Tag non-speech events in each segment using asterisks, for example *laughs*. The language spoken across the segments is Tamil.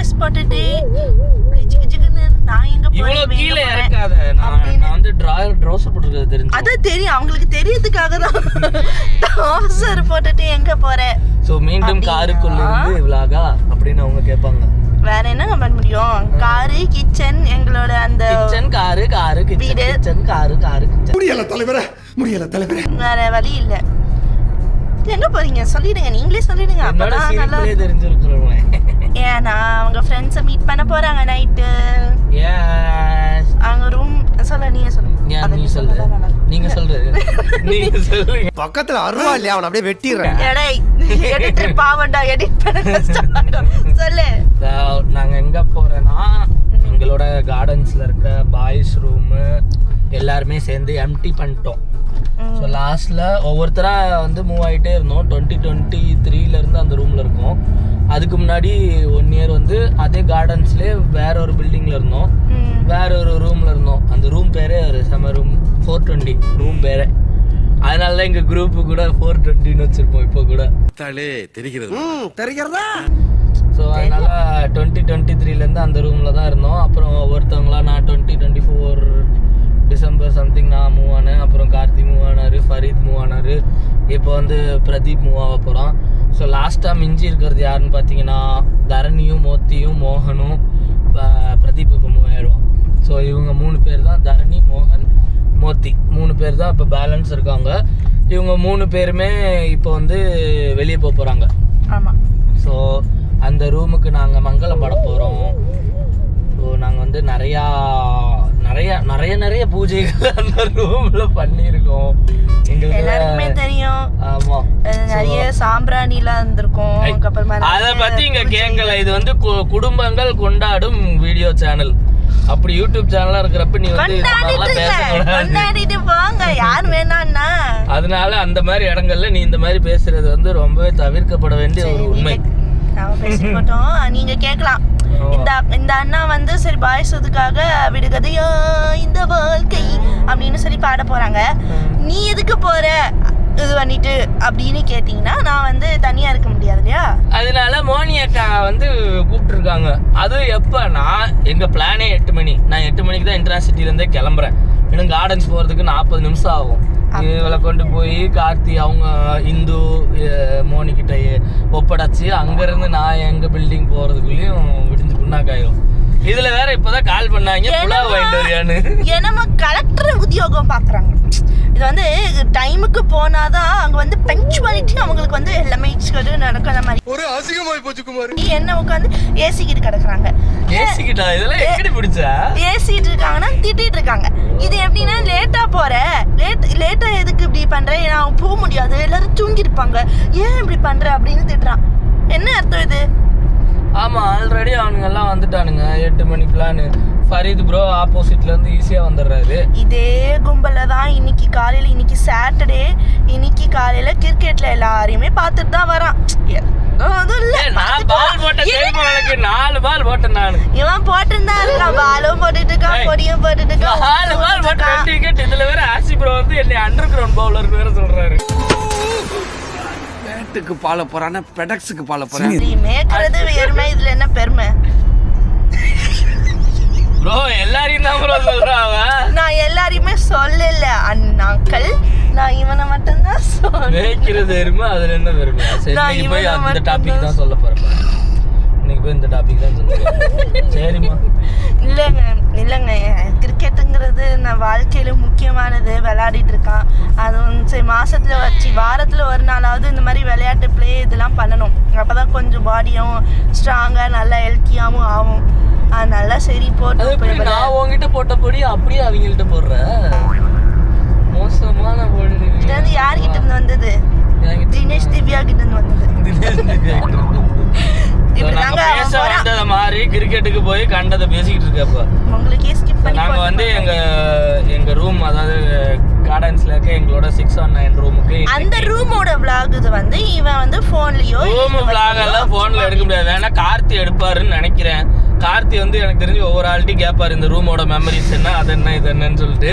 ட்ரெஸ் போட்டுட்டு ஜிகு ஜிகுன்னு நான் எங்க இவ்வளவு போறேன் கீழே எங்க போறேன் இறக்காத. நான் வந்து டிராயர் ட்ரௌசர் போட்டுருக்கிறது தெரிஞ்சு. அதான் தெரியும் அவங்களுக்கு தெரியறதுக்காக தான். போட்டுட்டு எங்க போற? ஸோ மீண்டும்? காருக்குள்ள இருந்து விலாகா அப்படின்னு அவங்க கேட்பாங்க. வேற என்னங்க பண்ண முடியும்? காரு கிச்சன் எங்களோட அந்த கிச்சன் காரு காரு கிச்சன் வீடு. கிச்சன் காரு காரு கிச்சன் முடியல தலைவரே முடியல தலைவரே. வேற வழி இல்ல. எங்க போறீங்க சொல்லிடுங்க நீங்களே சொல்லிடுங்க. அப்பதான் நல்லா சிரிப்பிலே தெரிஞ்சிருக்கிறவங்க ஏன்னா அவங்க ஃப்ரெண்ட்ஸை மீட் பண்ண போறாங்க நைட்டு அவங்க ரூம் சொல்ல நீங்க சொல்லுங்க நீ இருக்கும். நீங்க சொல்றது. *laughs* நீங்க சொல்லுங்க. பக்கத்துல அருவா இல்லையா? அவன் அப்படியே வெட்டிடுறேன். *laughs* எடை எடிட்டர் பாவண்டா எடிட் பண்ண கஷ்டமாயிடும். *laughs* சொல்லு. நாங்க எங்க போறேன்னா எங்களோட கார்டன்ஸ்ல இருக்க பாய்ஸ் ரூமு எல்லாருமே சேர்ந்து எம்டி பண்ணிட்டோம். ஸோ லாஸ்ட்ல ஒவ்வொருத்தரா வந்து மூவ் ஆகிட்டே இருந்தோம். டுவெண்ட்டி டுவெண்ட்டி த்ரீல இருந்து அந்த ரூம்ல இருக்கோம். அதுக்கு முன்னாடி ஒன் இயர் வந்து அதே கார்டன்ஸ்லேயே வேற ஒரு பில்டிங்ல இருந்தோம். வேற ஒரு ரூம்ல இருந்தோம். அந்த ரூம் பேரே ஒரு செம ரூம் ஃபோர் டுவெண்ட்டி ரூம் பேரே. அதனால தான் எங்க குரூப் கூட ஃபோர் டுவெண்ட்டின்னு வச்சிருப்போம் இப்போ கூட. தெரிகிறது. தெரிகிறதா? ஸோ அதனால டுவெண்ட்டி டுவெண்ட்டி த்ரீலேருந்து அந்த ரூமில் தான் இருந்தோம். அப்புறம் ஒருத்தவங்களா நான் twenty twenty four December something நான் மூவ் ஆனேன். அப்புறம் கார்த்தி மூவ் ஆனார் ஃபரீத் மூவ் ஆனார். இப்போ வந்து பிரதீப் மூவ் ஆக போகிறான் ஸோ லாஸ்ட்டாக மிஞ்சி இருக்கிறது யாருன்னு பார்த்தீங்கன்னா தரணியும் மோத்தியும் மோகனும் பிரதீப் இப்போ மூவ் ஆயிடுவான். ஸோ இவங்க மூணு பேர் தான் தரணி மோகன் மோத்தி. மூணு பேர் தான் இப்போ பேலன்ஸ் இருக்காங்க. இவங்க மூணு பேருமே இப்போ வந்து வெளியே போக போகிறாங்க ஆமா. ஸோ அந்த ரூமுக்கு நாங்கள் மங்களம் பட போகிறோம் ஸோ நாங்கள் வந்து நிறையா நிறைய நிறைய நிறைய பூஜைகள் அந்த ரூமில் பண்ணியிருக்கோம். எல்லாருக்குமே தெரியும். அஹ் நிறைய சாம்பிராணிலாம் இருந்திருக்கும். அதுக்கப்புறமா அதை பற்றி இங்கே. கேட்கல இது வந்து குடும்பங்கள் கொண்டாடும் வீடியோ சேனல் அப்படி யூடியூப் சேனலாக இருக்கிறப்ப நீ வந்து கொண்டாடிட்டு போங்க. யார் வேணான்னா. அதனால அந்த மாதிரி இடங்கள்ல நீ இந்த மாதிரி பேசுறது வந்து ரொம்பவே தவிர்க்கப்பட வேண்டிய ஒரு உண்மை. நாம பேசிக்கிட்டோம் *laughs* நீங்க கேட்கலாம். இந்த இந்த அண்ணா வந்து சரி பாய்ஸ் இதுக்காக விடுகதையா இந்த வாழ்க்கை அப்படின்னு சொல்லி பாட போறாங்க. நீ எதுக்கு போற? இது பண்ணிட்டு அப்படின்னு கேட்டிங்கன்னா நான் வந்து தனியா இருக்க முடியாது இல்லையா? அதனால மோனி அக்கா வந்து கூப்பிட்டுருக்காங்க. அதுவும் எப்பன்னா எங்க பிளானே எட்டு மணி. நான் எட்டு மணிக்கு தான் இன்டர்சிட்டில இருந்தே கிளம்புறேன். எனக்கு கார்டன்ஸ் போறதுக்கு நாற்பது நிமிஷம் ஆகும். இவளை கொண்டு போய் கார்த்தி அவங்க இந்து அஹ், மோனி கிட்ட ஒப்படைச்சு அங்கிருந்து நான் எங்க பில்டிங் போறதுக்குள்ளேயும் விடிஞ்சு புண்ணாக்காயிரும். இதுல வேற இப்பதான் கால் பண்ணாங்க புலாவ் வாங்கிட்டு வரியான்னு. என்னமோ கலெக்டர் உத்தியோகம் பாக்குறாங்க. இது வந்து டைமுக்கு போனாதான் அங்க வந்து பங்க்சுவாலிட்டி அவங்களுக்கு வந்து எல்லாமே நடக்கிற மாதிரி. ஒரு அசிங்கமாய் போச்சு குமார். என்ன உட்காந்து ஏசிக்கிட்டு கிடக்குறாங்க. ஏசிக்கிட்டா இதெல்லாம் எப்படி பிடிச்சா? ஏசிட்டு திட்டிட்டு இருக்காங்க இது எப்படின்னா லேட்டா போற. லேட் லேட்டா எதுக்கு இப்படி பண்ற? நான் போக முடியாது. எல்லாரும் தூங்கி இருப்பாங்க ஏன் இப்படி பண்ற அப்படின்னு திட்டுறான். என்ன அர்த்தம் இது? ஆமா ஆல்ரெடி அவனுங்க எல்லாம் வந்துட்டானுங்க. எட்டு மணி பிளான் ஃபரீத் ப்ரோ ஆப்போசிட்ல இருந்து ஈஸியா வந்துடுறாரு. இதே கும்பல தான் இன்னைக்கு காலையில இன்னைக்கு சாட்டர்டே இன்னைக்கு காலையில கிரிக்கெட்ல எல்லாரையுமே பார்த்துட்டு தான் வரான் அதுவும் இல்ல, நாலு பால் போட்டேன் நானு. இவன் போட்டுருந்தா இருக்கான் பாலும் போட்டுட்டு இருக்கான் பொடியும் போட்டுட்டு இருக்கான் நாலு பால் போட்ட. ரெண்டு விக்கெட் இதுல வேற ஆசி ப்ரோ வந்து என்னை அண்டர் கிரவுண்ட் பவுலர் வேற சொல்றாரு. பேட்டுக்கு பால போறான பெடக்ஸுக்கு பால போறேன்? நீ மேய்க்கிறது எருமை இதுல என்ன பெருமை? ப்ரோ எல்லாரையும் தான் ப்ரோ சொல்றாங்க நான் எல்லாரையுமே சொல்லல அண்ணாக்கள். நான் இவனை மட்டும்தான் சொன்னேன் மேய்க்கிறது எருமை அதுல என்ன பெருமை சரி போய் இவனை அந்த மட்டும் டாபிக் தான் தான் சொல்ல போறேன். இன்னைக்கு போய் இந்த டாபிக் தான். *laughs* சரிம்மா. இல்லைங்க இல்லைங்க. கிரிக்கெட்டுங்கிறது நான் வாழ்க்கையில முக்கியமானது. விளையாடிட்டு இருக்கான். அது வந்து சரி மாசத்துல வச்சு வாரத்துல ஒரு நாளாவது இந்த மாதிரி விளையாட்டு ப்ளே இதெல்லாம் பண்ணணும். அப்பதான் கொஞ்சம் பாடியும் ஸ்ட்ராங்கா நல்லா ஹெல்த்தியாகவும் ஆகும். அதனால சரி போட்டு நான் உங்ககிட்ட போட்ட பொடி அப்படியே அவங்கள்ட்ட போடுற? கிரிக்கெட்டுக்கு போய் கண்டதை பேசிக்கிட்டு இருக்கப்ப உங்களுக்கே ஸ்கிப் பண்ணி நாங்க போட்டு வந்து போறேன். எங்க எங்க ரூம் அதாவது கார்டன்ஸ்ல இருக்க எங்களோட சிக்ஸ் ஒன் நைன் ரூமுக்கு அந்த ரூமோட vlog இது வந்து இவன் வந்து போன்லயோ ரூம் vlog எல்லாம் போன்ல எடுக்க முடியாது. வேணா கார்த்தி எடுப்பாருன்னு நினைக்கிறேன். கார்த்தி வந்து எனக்கு தெரிஞ்சு ஒவ்வொரு ஆள்கிட்டையும் கேட்பாரு இந்த ரூமோட மெமரிஸ் என்ன அது என்ன இது என்னன்னு சொல்லிட்டு.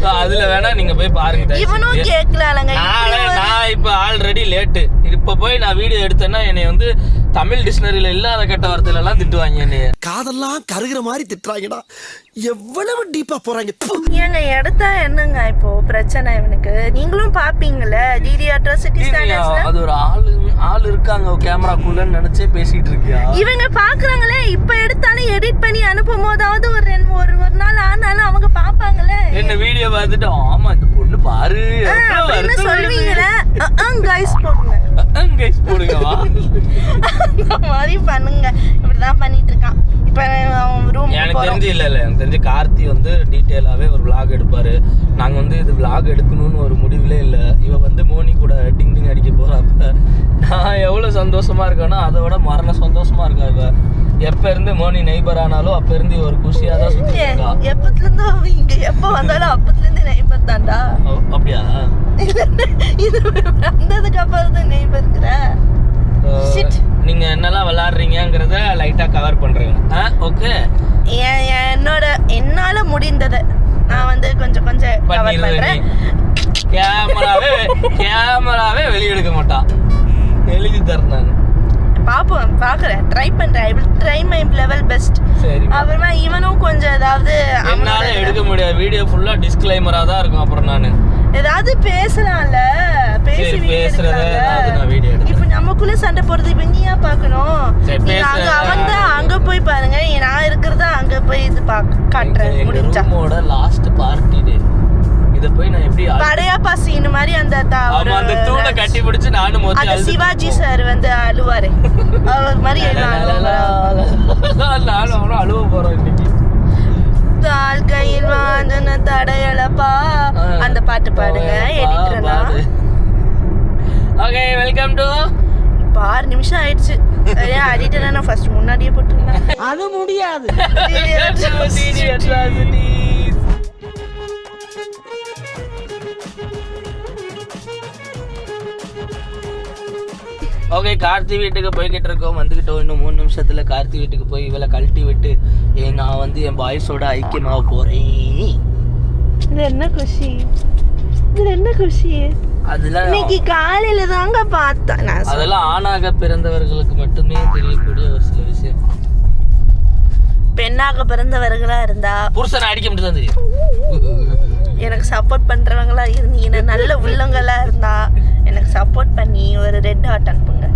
So அதுல வேணா நீங்க போய் பாருங்க இவனும் செஞ்சு. கேட்கலாங்க நானே நான் இப்ப ஆல்ரெடி லேட்டு இப்ப போய் நான் வீடியோ எடுத்தேன்னா என்னை வந்து தமிழ் டிக்ஷனரியில இல்லாத கெட்ட வார்த்தையில எல்லாம் திட்டுவாங்க காதெல்லாம் கருகிற மாதிரி திட்டுறாங்கடா. எவ்வளவு டீப்பா போறாங்க. ஏங்க எடுத்தா என்னங்க இப்போ பிரச்சனை இவனுக்கு? நீங்களும் பாப்பீங்கல்ல டிடி அட்ராசிட்டி ஸ்டாண்டர்ட்ஸ்ல அது ஒரு ஆளு ஆள் இருக்காங்க கேமராக்குள்ளன்னு நினைச்சே பேசிட்டு இருக்கியா? இவங்க பாக்குறாங்களே இப்ப எடுத்தாலும் எடிட் பண்ணி அனுப்பும் போதாவது ஒரு ரெண்டு ஒரு ஒரு நாள் ஆனாலும் அவங்க பாப்பாங்களே. என்ன வீடியோ பார்த்துட்டு ஆமா இந்த பொண்ணு பாரு வருத்தம் சொல்லுவீங்களே. கைஸ் போடுங்க. guys போடுங்க *laughs* மாதிரி பண்ணுங்க. இப்படிதான் பண்ணிட்டு இருக்கான். இப்ப ரூம் எனக்கு தெரிஞ்சு இல்ல இல்ல எனக்கு தெரிஞ்சு கார்த்தி வந்து டீட்டெயிலாவே ஒரு vlog எடுப்பாரு. நாங்க வந்து இது vlog எடுக்கணும்னு ஒரு முடிவுலே இல்ல. இவ வந்து மோனி கூட டிங் டிங் அடிக்க போறப்ப நான் எவ்வளவு சந்தோஷமா இருக்கேனோ அதை விட மரண சந்தோஷமா இருக்கா இவ. எப்ப இருந்து மோனி நெய்பர் ஆனாலும் அப்ப இருந்து ஒரு குஷியா தான் சுத்தி இருக்கா. எப்பத்துல இருந்து இங்க. எப்ப வந்தாலும் அப்பத்துல இருந்து நெய்பர் தான்டா அப்படியா? இது வந்ததுக்கு அப்புறம் தான் நெய்பர் இருக்கிற அஹ், Shit. நீங்க என்னெல்லாம் விளையாடுறீங்கிறத லைட்டா கவர் பண்றீங்க. ஓகே என் என் என்னோட என்னால முடிந்ததை நான் வந்து கொஞ்சம் கொஞ்சம் கவர் பண்றேன். கேமராவே கேமராவே வெளியெடுக்க மாட்டான். எழுதி தரேன் நான். பாப்போம் பாக்குறேன். ட்ரை பண்றேன். I will try my level best சரி அப்புறமா இவனும் கொஞ்சம் ஏதாவது என்னால எடுக்க முடியாது. வீடியோ ஃபுல்லா டிஸ்க்ளைமரா தான் இருக்கும் அப்புறம் நானு. ஏதாவது பேசுறான்ல. பேசி பேசுறத நான் எடுக்கிறேன். இப்ப நமக்குள்ள சண்டை போடுறது இப்ப நீயா பாக்கணும் அங்க. அவன் தான் அங்க போய் பாருங்க. நான் இருக்கிறத அங்க போய் இது பாக்க காட்டுறேன். முடிஞ்சா. லாஸ்ட் பார்ட்டி டே இத. போய் நான் எப்படி படையாப்பா சீன் மாதிரி அந்த அந்த தூணை கட்டி பிடிச்சு நானும் மொத்தி அந்த சிவாஜி. சார் வந்து அழுவாரு. அவர் மாதிரி. நானும் அவனும் அழுவ போறோம் இன்னைக்கு. தாள் கையில் வாஞ்சன தடையலப்பா அந்த பாட்டு பாடுங்க எடிட்டர்னா ஓகே வெல்கம் டு இப்போ ஆறு நிமிஷம் ஆயிடுச்சு. ஏன் எடிட்டர் நான் ஃபர்ஸ்ட் முன்னாடியே போட்டுருந்தேன். அது முடியாது. ஓகே கார்த்தி வீட்டுக்கு போய்கிட்டு இருக்கோம். வந்துகிட்டோம் இன்னும் மூணு நிமிஷத்துல. கார்த்தி வீட்டுக்கு போய் இவளை கழட்டி விட்டு ஏ நான் வந்து என் பாய்ஸோட ஐக்கியமாக போறேன். இது என்ன குஷி? இது என்ன குஷி? இன்னைக்கு காலையில தாங்க பார்த்தேன் நான் அதெல்லாம் ஆணாக பிறந்தவர்களுக்கு மட்டுமே தெரியக்கூடிய ஒரு சில விஷயம். பெண்ணாக பிறந்தவர்களா இருந்தா புருஷனை அடிக்க மட்டும் தான் தெரியும். எனக்கு சப்போர்ட் பண்றவங்களா இருந்தீங்கன்னா நல்ல உள்ளங்களா இருந்தா எனக்கு சப்போர்ட் பண்ணி ஒரு ரெட் ஹார்ட் அனுப்புங்க.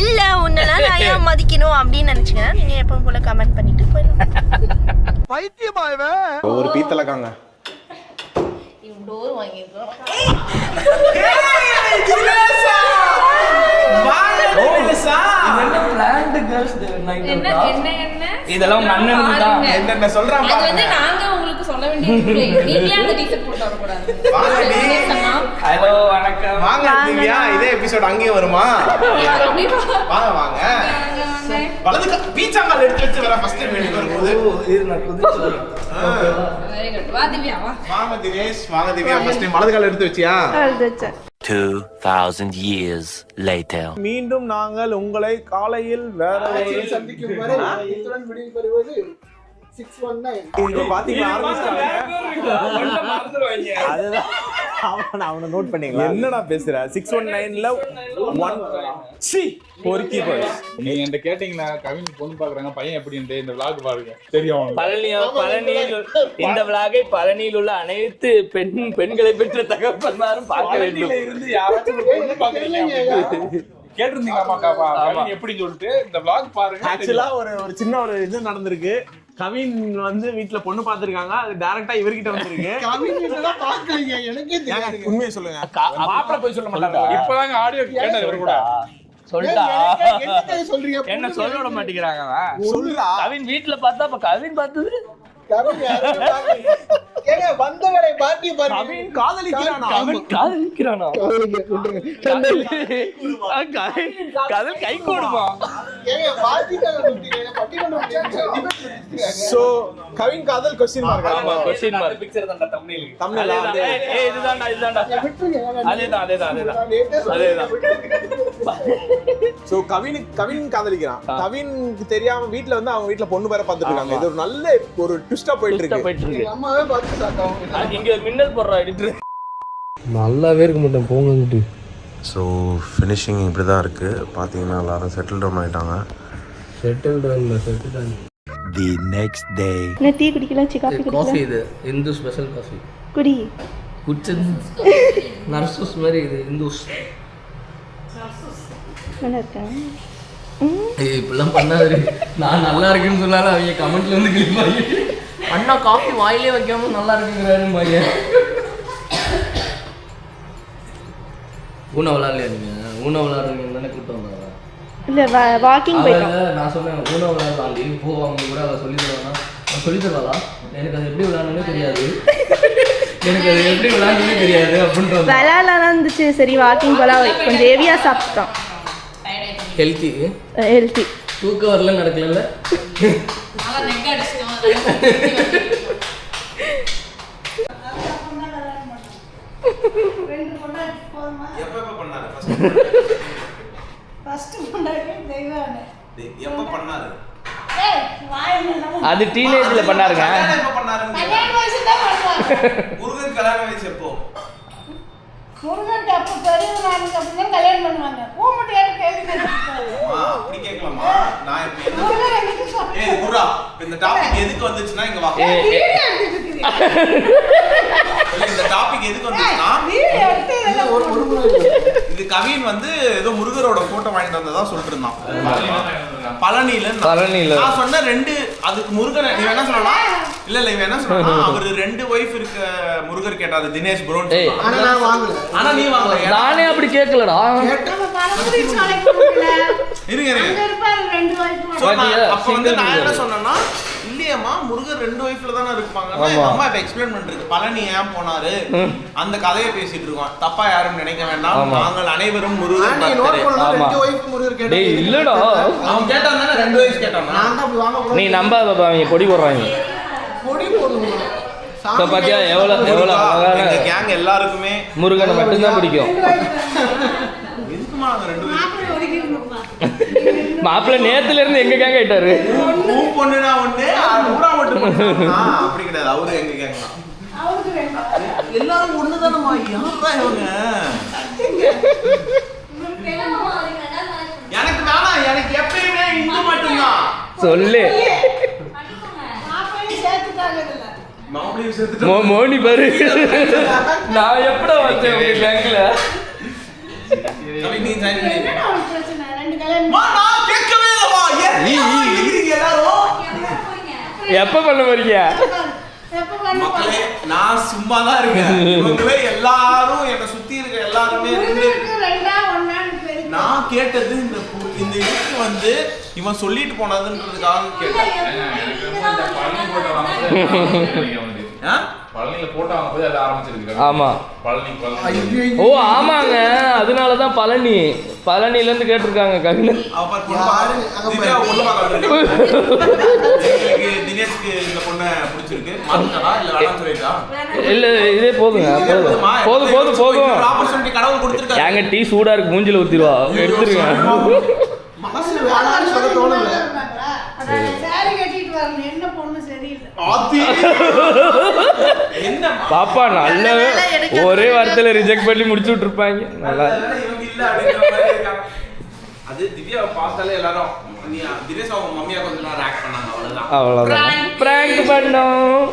இல்ல உன்னெல்லாம் நான் *laughs* ஏன் மதிக்கணும் அப்படின்னு நினைச்சீங்கன்னா நீங்க எப்பவும் போல கமெண்ட் பண்ணிட்டு போயிடலாம் பைத்தியமா ஒரு பீத்தலக்காங்க. இதெல்லாம் உங்க அண்ணனுக்கு தான். என்னென்ன சொல்றான் அது வந்து நாங்க உங்களுக்கு சொல்ல வேண்டியது இல்லை. நீங்களே அந்த டீசர்ட் போட்டு வரக்கூடாது. வாங்க டி. ஹலோ வணக்கம். வாங்க திவ்யா இதே எபிசோட் அங்கேயும் வருமா? வாங்க வாங்க. வலது பீச்சாங்கால் எடுத்து வச்சு வர ஃபர்ஸ்ட் வீட்டுக்கு வரும்போது வெரி குட் வா திவ்யா வா வாங்க தினேஷ் வாங்க திவ்யா ஃபர்ஸ்ட் டைம் வலது கால் எடுத்து வச்சியா 2000 years later. மீண்டும் நாங்கள் உங்களை காலையில் வேற ஒரு சந்திக்கும் சிக்ஸ் ஒன் நைன். இங்க பாத்தீங்களா அதுதான். அவன அவனை நோட் பண்ணீங்களா? என்னடா பேசுற? சிக்ஸ் ஒன் நைன்ல ஒன் சி பொறுக்கி போய். நீங்க என்கிட்ட கேட்டீங்களா கவின் பொண்ணு பாக்குறாங்க பையன் எப்படின்ட்டு இந்த vlog பாருங்க. தெரியும். பழனி பழனியில் உள்ள- இந்த விலாகை பழனியில் உள்ள அனைத்து பெண் பெண்களை பெற்ற தகப்பன்மாரும் பார்க்க வேண்டும். இருந்து யாராச்சும் கேட்டிருந்தீங்களாமா எப்படின்னு சொல்லிட்டு இந்த vlog பாருங்க. ஆக்சுவலா ஒரு ஒரு சின்ன ஒரு இது நடந்திருக்கு. கவின் வந்து வீட்ல பொண்ணு பாத்துருக்காங்க அது டைரக்டா இவர்கிட்ட வந்திருக்கு. *laughs* தெரியாது. உண்மையை சொல்லுங்க. மாப்பிள்ள போய் சொல்ல மாட்டாங்க இப்பதாங்க ஆடியோ கேட்டாரு இவரு கூட. சொல்லிட்டா? என்ன சொல்றீங்க? என்ன சொல்ல விட மாட்டேங்கிறாங்க கவின் வீட்டுல பார்த்தா அப்ப கவின் பார்த்தது. ஏங்க வந்தவரை பாட்டி பாருங்க. கவின் காதலிக்கிறானா? அவன் காதலிக்கிறானா? காதல் கை கூடுமா? சோ கவின் காதல் கொஸ்டின் மார்க் ஆமா கொஸ்டின் மார்க் பிக்சர் அதேதான். ஏய், ஏய், இதுதான்டா இதுதான்டா. விட்டுருங்க அதேதான் அதேதான் அதேதான். நான் நேத்தே அதேதான். சோ கவின் கவின் காதலிக்கிறான். கவினுக்கு தெரியாம வீட்ல வந்து அவங்க வீட்ல பொண்ணு பேர பாத்துட்டு இருக்காங்க. இது ஒரு நல்ல ஒரு ட்விஸ்டா போயிட்டு இருக்கு. போயிட்டு இருக்கு. இங்க மின்னல் போடுறா எடிட்டர் நல்லாவே இருக்க மாட்டேன் போங்கன்ட்டு ஸோ ஃபினிஷிங் இப்படி தான் இருக்குது பார்த்தீங்கன்னா எல்லாரும் செட்டில் டவுன் ஆகிட்டாங்க settle down settle down the next day என்ன டீ குடிக்கலாம் சி காஃபி காஃபி குடிக்கலாம் இது. இந்து ஸ்பெஷல் காஃபி குடி. குடிச்சது. நர்சஸ் மாதிரி இது இந்துஸ். இப்படிலாம் பண்ணாது நான் நல்லா இருக்குன்னு சொன்னாலும் அவங்க கமெண்ட்ல வந்து கிளிப்பாங்க அண்ணா காஃபி வாயிலே வைக்காம நல்லா இருக்குங்கிறாரு பையன். ஊன விளாட்லையா நீங்க? ஊன விளாட்றீங்க தானே கூட்டம் வந்தாங்க. இல்லை வாக்கிங் போயிட்டோம். நான் சொன்னேன் ஊன விளாட்றாண்டி போ அவங்க கூட அவள் சொல்லி தருவானா? சொல்லி தருவாளா? எனக்கு அது எப்படி விளாடணும்னே தெரியாது. எனக்கு அது எப்படி விளாடணும்னே தெரியாது அப்படின்ட்டு வந்தா. விளாட்லாம் இருந்துச்சு. சரி வாக்கிங் போகலாம் கொஞ்சம் ஹெவியாக சாப்பிட்டோம் ஹெல்த்தி ஹெல்த்தி தூக்கம் வரல நடக்கல. அது டீனேஜ்ல பண்ணாருங்க. கல்யாணம் முருகன் கல்யாண வயசு எப்போ? முருகனுக்கு அப்போ பெரியவனானுக்கு அப்படிதான் கல்யாணம் பண்ணுவாங்க. பூ மட்டும் ஏன் கேள்வி அப்படி கேட்கலாமா? நான் இப்ப முருகன் ஏய் இந்த டாபிக் எதுக்கு வந்துச்சுன்னா இங்க வா. இந்த டாபிக் எதுக்கு வந்துச்சுன்னா இது. கவின் வந்து ஏதோ முருகரோட போட்டோ வாங்கிட்டு வந்ததா சொல்லிட்டு இருந்தான் பழனியில இருந்தான். பழனியில. நான் சொன்ன ரெண்டு அதுக்கு முருகன் நீ என்ன சொல்லலாம். இல்ல இல்ல இவன் என்ன சொல்லலாம் *laughs* அவரு ரெண்டு ஒய்ஃப் இருக்க முருகர் கேட்டாரு தினேஷ் ப்ரோன் ஏய். ஆனா நான் வாங்கல. ஆனா நீ வாங்கல. நானே அப்படி போகல. இருங்க அங்க இருங்க? அப்ப வந்து நான் என்ன முருகர். சொன்னேன்னா இல்லையம்மா முருகர் ரெண்டு ஒய்ஃப்ல தானே இருப்பாங்க. அம்மா இப்ப எக்ஸ்பிளைன் பண்றது. பழனி ஏன் போனாரு? அந்த கதையை பேசிட்டு இருக்கோம். தப்பா யாரும் நினைக்க வேண்டாம். நாங்கள் அனைவரும் முருகர். ரெண்டு ஒய்ஃப் முருகர் கேட்டா இல்லடா. அவன் கேட்டான் தானே ரெண்டு ஒய்ஃப் கேட்டான்? நீ அவங்க பொடி போடுறாங்க. பொடி போடுங்க இப்போ பாத்தியா எவ்வளோ எவ்வளோ அழகான கேங் எல்லாருக்குமே முருகனை மட்டும்தான் பிடிக்கும். மாப்பிள்ளை நேத்துல இருந்து எங்க கேங்க ஆயிட்டாரு. பூ பொண்ணுனா ஒண்ணு ஊரா மட்டும் பொண்ணா? அப்படி கிடையாது. அவரு எங்க கேங் தான். அவருக்கு வேண்டாம். எல்லாரும் ஒண்ணுதானம்மா? யாரா இவங்க? எனக்கு வேணாம். எனக்கு எப்பயுமே இந்து மட்டும்தான். சொல்லு. இல்லைம்மா. ஏன் ஈ, ஈ, ஈ. இருக்கிறீங்க எல்லாரும்? எப்ப பண்ண போறீங்க? எப்ப பண்ண மக்களே நான் சும்மா தான் இருக்கேன் *laughs* எல்லாரும் என்னை சுத்தி இருக்க எல்லாருமே நான் கேட்டது இந்த இந்த இதுக்கு வந்து இவன் சொல்லிட்டு போனதுன்றதுக்காக கேட்டேன். ஆமா. பழனி பழனி. ஓ ஆமாங்க. அதனாலதான் பழனி. பழனில இருந்து கேட்டிருக்காங்க மாத்திட்டாரா இல்ல வேணாம்னு சொல்லிட்டா? இல்ல இதே போதுங்க போதும். போதும்? போதும் ஏங்க டீ சூடா இருக்கு மூஞ்சில ஊத்திடுவா. எடுத்துருங்க. மனசு வேணாம்னு சொல்ல தோணல. பாப்பா நல்ல ஒரே வார்த்தையில ரிஜெக்ட் பண்ணி முடிச்சு விட்டுருப்பாங்க நல்லா. அது திவ்யாவை பார்த்தாலே எல்லாரும் நீ தினேஷ் அவங்க மம்மியா கொஞ்ச நேரம் ஆக்ட் பண்ணாங்க அவ்வளவுதான். அவ்வளவுதான். பிராங்க் பண்ணோம்.